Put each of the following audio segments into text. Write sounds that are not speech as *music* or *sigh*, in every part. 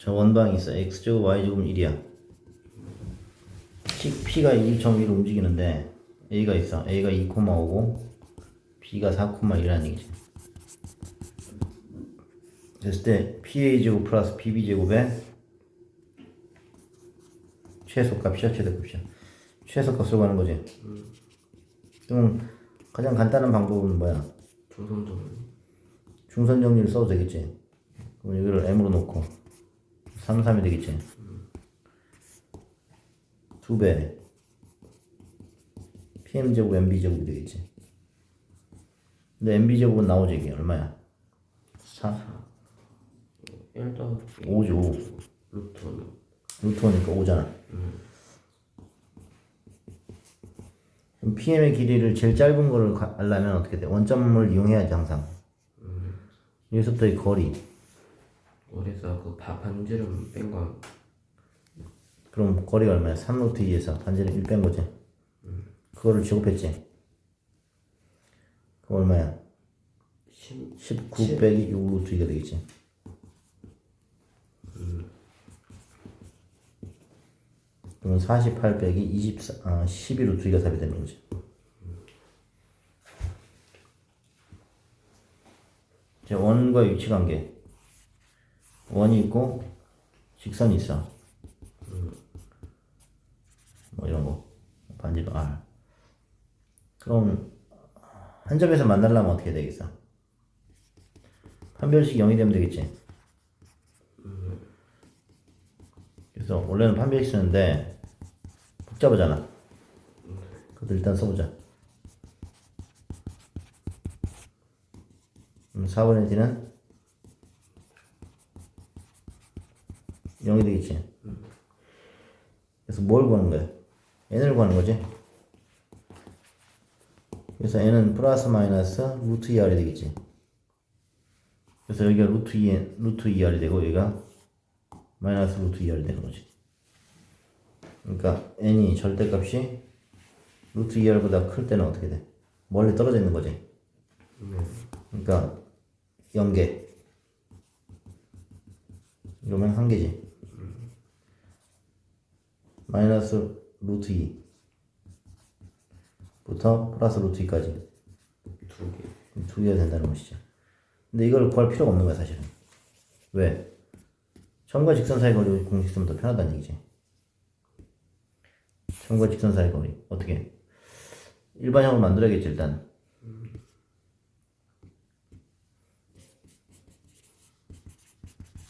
저 원방이 있어. x제곱 y제곱은 1이야. p가 2.1로 움직이는데 a가 있어. a가 2,5고 b가 4,1이라는 얘기지. 그랬을 때 pa 제곱 플러스 bb 제곱의 최소값이야, 최대값이야. 최소값을 구하는 거지. 그럼 가장 간단한 방법은 뭐야? 중성적으로 중선 정리를 써도 되겠지. 그럼 여기를 m으로 놓고 3, 3이 되겠지. 두 배. pm 제곱 mb 제곱이 되겠지. 근데 mb 제곱은 나오지 이게 얼마야? 4, 1 더하기 5지 5. 루트 1 루트 5니까 5잖아. 그럼 PM의 길이를 제일 짧은 거를 가- 알려면 어떻게 돼? 원점을 이용해야지 항상. 여기서부터 이 거리. 그래서 그 바, 반지름 뺀 거 그럼 거리가 얼마야? 3루트 2에서 반지름 1 뺀 거지. 그거를 제곱했지. 그럼 얼마야? 10 19 빼기 6루트 2가 되겠지. 그러면 48 빼기 24, 아, 12루트 2가 답이 되는 거지. 이제 원과 위치 관계. 원이 있고 직선이 있어. 뭐 이런 거. 반지름 R. 그럼 한 점에서 만나려면 어떻게 되겠어? 판별식 0이 되면 되겠지. 그래서 원래는 판별식 쓰는데 복잡하잖아. 그것도 일단 써보자. 그럼 4분의 t는 0이 되겠지. 그래서 뭘 구하는 거야? n을 구하는 거지. 그래서 n은 플러스 마이너스 루트 2r이 되겠지. 그래서 여기가 루트 2, 루트 2r이 되고 여기가 마이너스 루트 2r이 되는 거지. 그러니까 n이 절대값이 루트 2r보다 클 때는 어떻게 돼? 멀리 떨어져 있는 거지. 그러니까 0개. 이러면 한 개지. 마이너스 루트 2 부터 플러스 루트 2까지 두 개 두 개가 된다는 것이죠. 근데 이걸 구할 필요가 없는 거야 사실은. 왜? 점과 직선 사이 거리 공식 쓰면 더 편하다는 얘기지. 점과 직선 사이 거리 어떻게? 일반형으로 만들어야겠지 일단.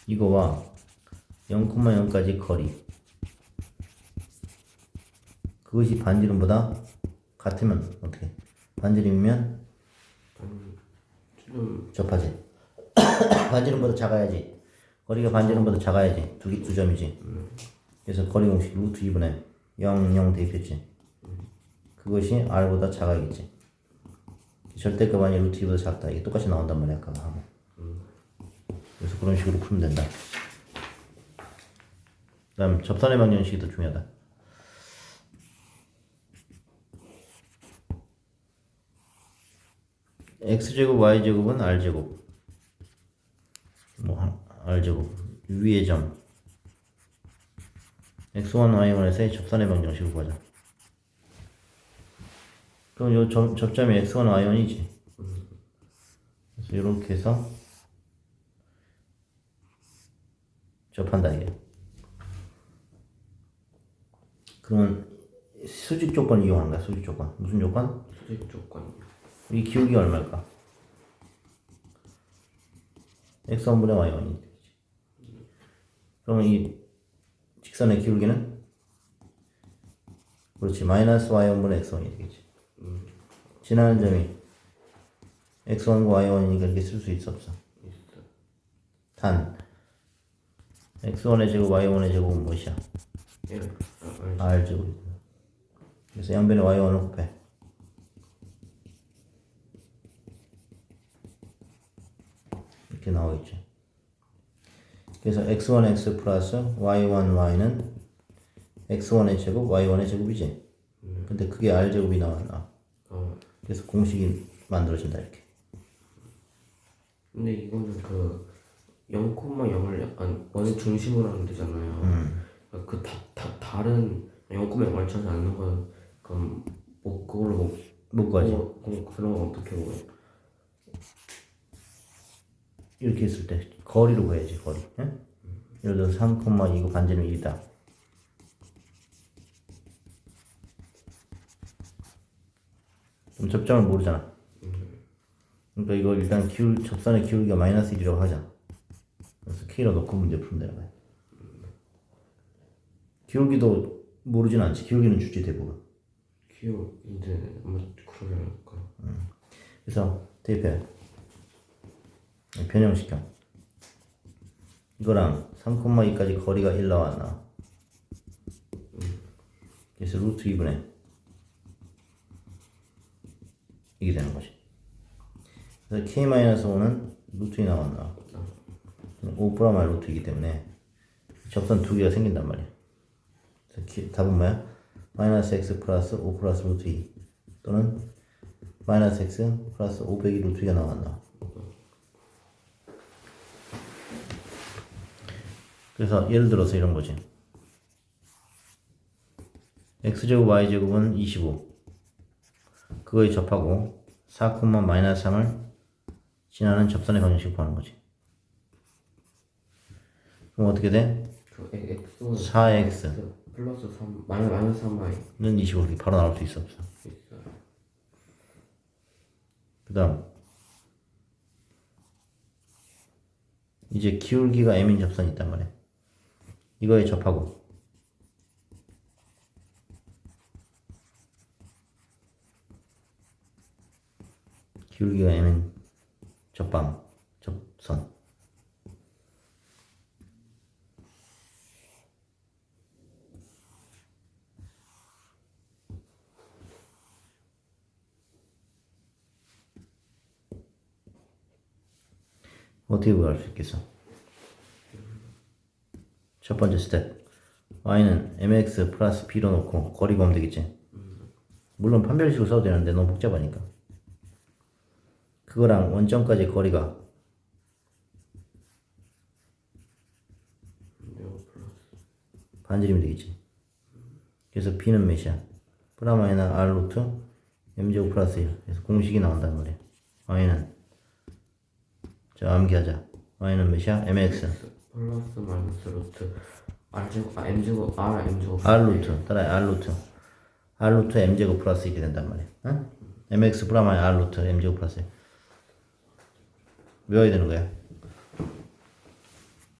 이거와 0,0까지 거리 그것이 반지름보다 같으면 어떻게? 반지름이면 좀 접하지. *coughs* 반지름보다 작아야지. 거리가 반지름보다 작아야지. 두, 개- 두 점이지. 그래서 거리 공식 루트 2분의 0, 0 대입했지. 그것이 r보다 작아야겠지. 절대값 아니 루트 2보다 작다. 이게 똑같이 나온단 말이야. 아까 하고. 그래서 그런 식으로 풀면 된다. 그 다음 접선의 방정식이 더 중요하다. X제곱 y제곱은 r제곱. 뭐 하- r제곱. 위의 점. X1 y1에서의 접선의 방정식을 구하자. 그럼 요 점, 접점이 x1 y1이지. 그래서 이렇게 해서 접한다 이게. 그러면 수직 조건 이용하는 거야 수직 조건. 무슨 조건? 수직 조건 이 기울기 얼마일까? x1분의 y1이 되지. 그러면 이 직선의 기울기는 그렇지 마이너스 y1분의 x1이 되겠지. 지나는 점이 x1과 y1이니까 이렇게 쓸 수 있어 없어? 있어 단 x1의 제곱 y1의 제곱은 무엇이야? 1 아, 알 r 제곱이다. 그래서 양변에 y1을 곱해. 이렇게 나오겠죠. 그래서 x1 x 플러스 y1 y는 x1의 제곱 y1의 제곱이지. 근데 그게 r 제곱이 나왔나? 어 그래서 공식이 만들어진다 이렇게. 근데 이거는 그 0,0을 약간 원의 중심으로 하면 되잖아요. 음. 그 다, 다, 다른 0,0을 쳐지 않는 건 그럼 뭐 그걸로 뭐못 가지. 뭐, 그럼 어떻게 보여? 이렇게 했을 때 거리로 구해야지 거리. 예? 예를 들어서 3,2고 반지름 1이다. 그럼 접점을 모르잖아. 그러니까 이거 일단 기울 접선의 기울기가 마이너스 1이라고 하자. 그래서 K로 놓고 문제 풀면 되는 거야. 기울기도 모르진 않지. 기울기는 주지 대부분. 이제 아마 그러려니까. 그래서 대입해. 변형시켜. 이거랑 3,2까지 거리가 1 나왔나. 그래서 루트 2분의 이게 되는 거지. 그래서 k-5는 루트 2 나왔나. 5 플러스 루트 2이기 때문에 접선 두 개가 생긴단 말이야. 그래서 기- 답은 뭐야? 마이너스 x 플러스 5 플러스 루트 2 또는 마이너스 x 플러스 500이 루트 2가 나왔나. 그래서 예를 들어서 이런 거지. x제곱 y제곱은 25. 그거에 접하고 4, 마이너스 3을 지나는 접선의 방정식 구하는 거지. 그럼 어떻게 돼? 그 X는 4x 플러스 3 마이너스 마이너스 3y 는 25. 이렇게 바로 나올 수 있어 없어? 그 다음 이제 기울기가 m인 접선이 있단 말이야 이거에 접하고 기울기가 m인 접방 접선 어떻게 구할 수 있겠어? 첫 번째 스텝. Y는 mx 플러스 b로 놓고 거리 구하면 되겠지? 물론 판별식으로 써도 되는데 너무 복잡하니까. 그거랑 원점까지 거리가 반지름이 되겠지? 그래서 b는 몇이야? 프라마이나 r 루트 m제곱 플러스 1 그래서 공식이 나온단 말이야. Y는 자 암기하자. Y는 몇이야? mx 플러스 마이너스 루트 R 제곱 아 M 제곱 R M 제곱 r 루트 따라 r 루트 r 루트 m 제곱 플러스 1이 된단 말이야. 응? mx 프라마이 r 루트 m 제곱 플러스 1. 외워야 되는 거야.